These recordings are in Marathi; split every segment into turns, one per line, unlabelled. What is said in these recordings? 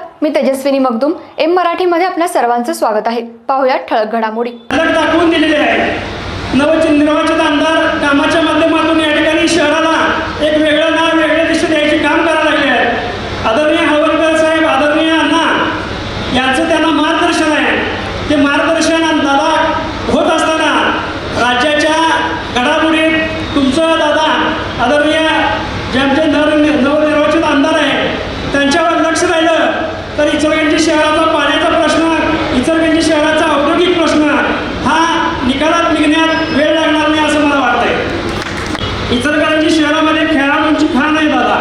नमस्कार मी तेजस्विनी मगदुम एम मराठीमध्ये आपल्या सर्वांचं स्वागत आहे. पाहुयात ठळक घडामोडी.
दाखवून दिलेले आहे नवचित आमदार कामाच्या माध्यमातून या ठिकाणी शहराला एक वेगळं नाव वेगळ्या दिशा द्यायचे काम करायला लागले आहे आदरणीय हवलकर साहेब आदरणीय अण्णा यांचं त्यांना मार्गदर्शन आहे. ते मार्गदर्शन दादा होत असताना राज्याच्या घडामोडीत तुमचं दादा आदरणीय जे आमचे नव नवनिर्वाचित आमदार आहे त्यांच्यावर लक्ष राहिलं तर इचलकरंजी शहराचा पाण्याचा प्रश्न इचलकरंजी शहराचा औद्योगिक प्रश्न हा निकालात निघण्यात वेळ लागणार नाही असं मला वाटतंय. इचलकरंजी शहरामध्ये खेळाडूंची खाण आहे दादा.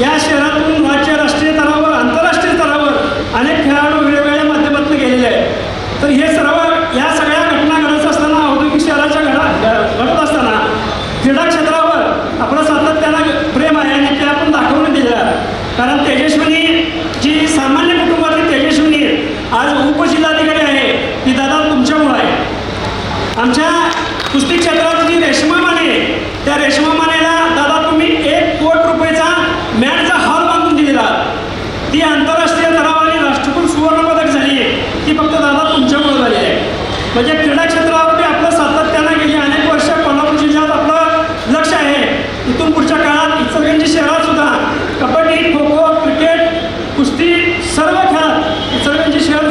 या शहरातून राज्य राष्ट्रीय स्तरावर आंतरराष्ट्रीय स्तरावर अनेक खेळाडू वेगवेगळ्या माध्यमातून गेलेले आहेत. तर हे सर्व या सगळ्या घटना घडत असताना औद्योगिक शहराच्या घडा घडत असताना क्रीडा क्षेत्रावर आपलं सातत्यानं प्रेम आहे आणि ते आपण दाखवून दिलं. कारण तेजस्वी जी सामान्य कुटुंबातील तेजस्विनी आज उपजिल्हाधिकारी आहे ती दादा तुमच्यामुळे आहे आमच्या कुस्ती क्षेत्रात जी रेश्मा माने. त्या रेश्मा मानेला दादा तुम्ही एक कोट रुपयेचा मॅटचा हॉल बांधून दिलेला. ती आंतरराष्ट्रीय स्तरावर राष्ट्रकुल सुवर्णपदक झाली. ती फक्त दादा तुमच्यामुळे झाली आहे. म्हणजे क्रीडा क्षेत्रावरती आपलं सातत्यानं गेली अनेक वर्ष कोल्हापूर जिल्ह्यात आपलं लक्ष आहे. इथून पुढच्या काळात इचलगंजी शहरात सुद्धा कबड्डी खो खो क्रिकेट कुस्ती सर्व खेळात इचलगंजी शहर